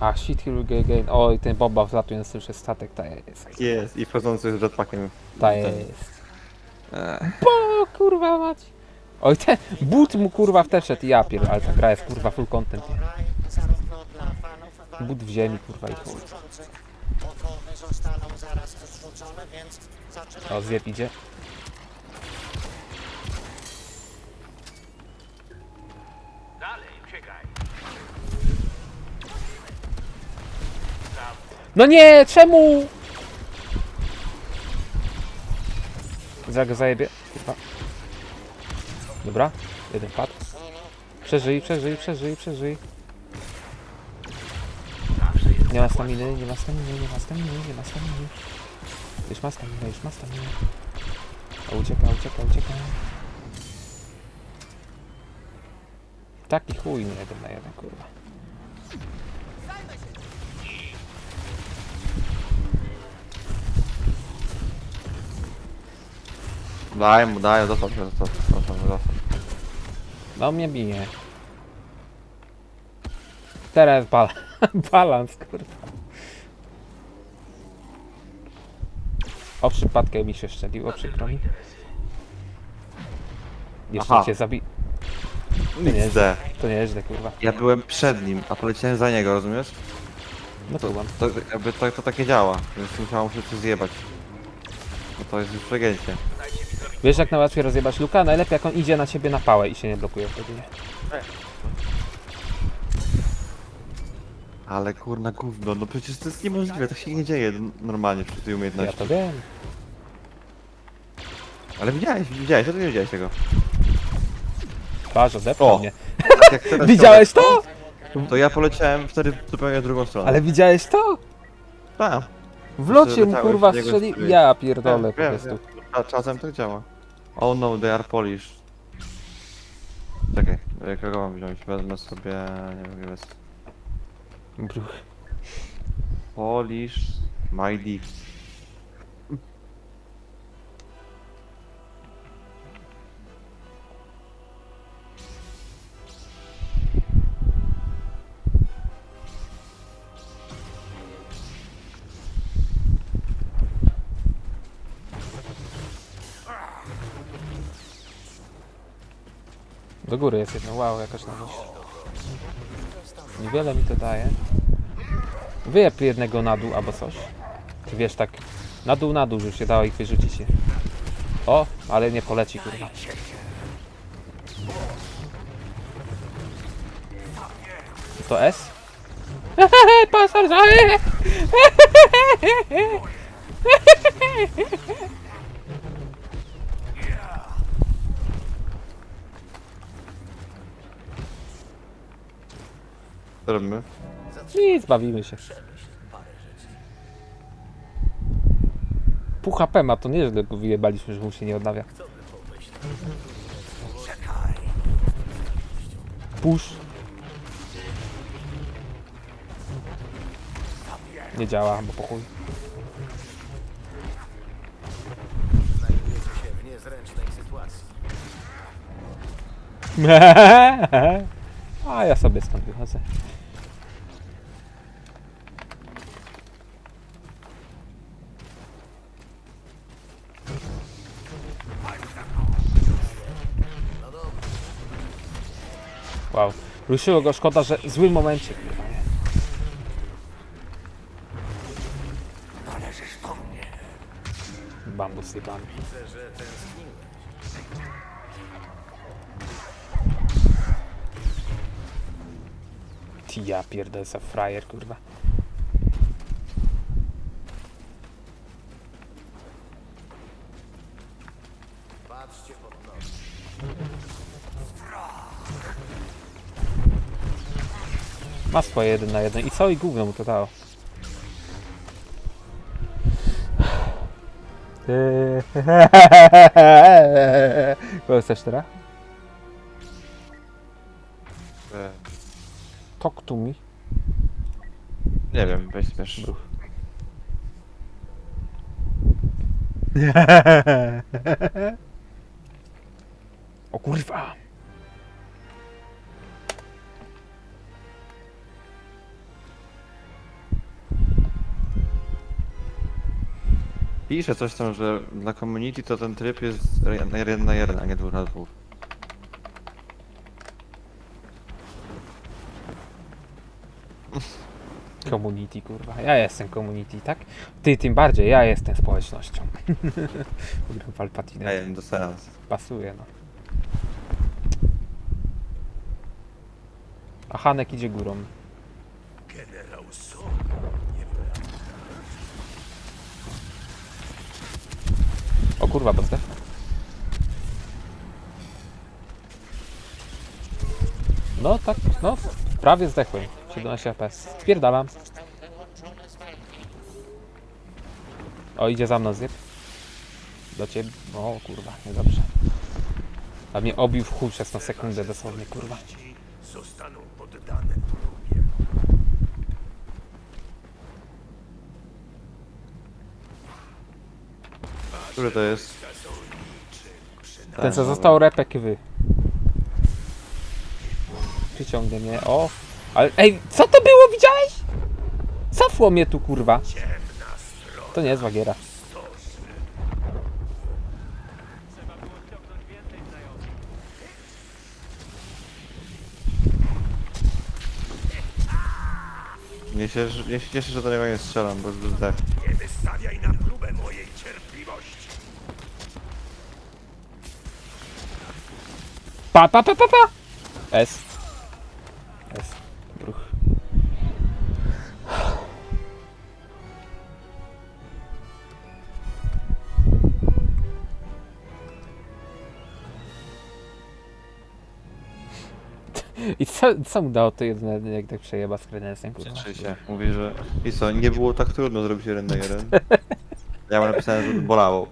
A, shit, here we go again. Oj, ten bomba wlatuje na pierwszy statek, ta jest. Jest, i wchodzący z jetpackiem. Ta jest. Eee, O, kurwa mać. Oj, ten but mu kurwa wteszedł, ja pier, ale ta gra jest kurwa full content. Nie? But w ziemi kurwa i chuj. O, zjeb idzie. Dalej, uciekaj. No nie, czemu? Za go zajebie. Kurwa. Dobra, jeden padł. Przeżyj, przeżyj, przeżyj, przeżyj. Nie ma staminy, nie ma staminy, nie ma staminy, nie ma staminy. Już ma staminę, już ma staminę. A ucieka, ucieka, ucieka. Taki chuj nie jeden na jeden, kurwa. Daj mu, daj, zostaw, zostaw, zostaw, zostaw. No mnie bije. Teraz bal balans, kurwa. O przypadkę mi się szczeliło, przykro mi. Jeszcze Aha. cię zabi... nie jest. To nie jest źle, kurwa. Ja byłem przed nim, a poleciałem za niego, rozumiesz? No to mam. To, jakby to, to tak nie działa, więc musiałem się coś zjebać. No to jest już przegięcie. Wiesz jak najłatwiej rozjebać Luka? Najlepiej jak on idzie na ciebie na pałę i się nie blokuje wtedy, nie? Ale kurna gówno, no przecież to jest niemożliwe, to się nie dzieje normalnie przy tej Ja umiejętności. to wiem. Ale widziałeś, widziałeś, to ty nie widziałeś tego. Patrz, odepnął O. mnie. Tak jak teraz Widziałeś to? To ja poleciałem wtedy zupełnie w drugą stronę. Ale widziałeś to? Tak. W locie mu kurwa niego strzeli... Ja pierdolę Wiem, po wiem, prostu. wiem. A czasem tak działa. Oh no, they are Polish. Czekaj, kogo mam wziąć? Wezmę sobie... nie wiem, gdzie jest. Bruch. Polish... My dick. Do góry jest jedno, wow, jakaś nowość. Niewiele mi to daje. Wyjeb jednego na dół albo coś. Ty wiesz tak, na dół, na dół, żeby się dało ich wyrzucić. O, ale nie poleci kurwa. To S? Pasażer! Co robimy? Nic, bawimy się. Pół HP ma, to nieźle go wyjebaliśmy, że mu się nie odnawia. Push. Nie działa, bo po chuj. Znajdujecie się w niezręcznej sytuacji. A ja sobie stąd wychodzę. Wow. Ruszyło go, szkoda, że w złym momencie. Należysz do mnie. Bambus jebany. Widzę, że tęskniłeś. Ja pierdolę za frajer, kurwa. Ma swoje jeden na jeden. I co? I gówno mu to dało. Kogo chcesz teraz? E, Talk to me. nie wiem, weź śmiesz. Bruch. O kurwa! Pisze coś tam, że dla community to ten tryb jest re- na jeden na jeden, a nie dwóch na dwóch. Community, kurwa. Ja jestem community, tak? Ty tym bardziej, ja jestem społecznością. Gram Palpatine. Ja jeden do seans. Pasuje, no. A Hanek idzie górą. Kurwa, zdech. No tak, no prawie zdechłem. 17 FPS. Spierdalam. O, idzie za mną zjeb. Do ciebie. O kurwa, niedobrze. A mnie obił w chuj przez na sekundę dosłownie, kurwa. Który to jest? Ten co został repek wy. Przyciągnie mnie. O! Ale ej, co to było, widziałeś? Cofło mnie tu kurwa. To nie jest wagiera. Nie się, nie się cieszę, że do niego nie strzelam, bo zdech. Pa, pa, pa, pa, pa! S. S. Bruch. I co, co mu dało to jedno, jak tak przejeba z kredensem, kurwa? Cieszy się. Mówi, że... I co, nie było tak trudno zrobić jeden na jeden. Ja mu napisałem, że to bolało.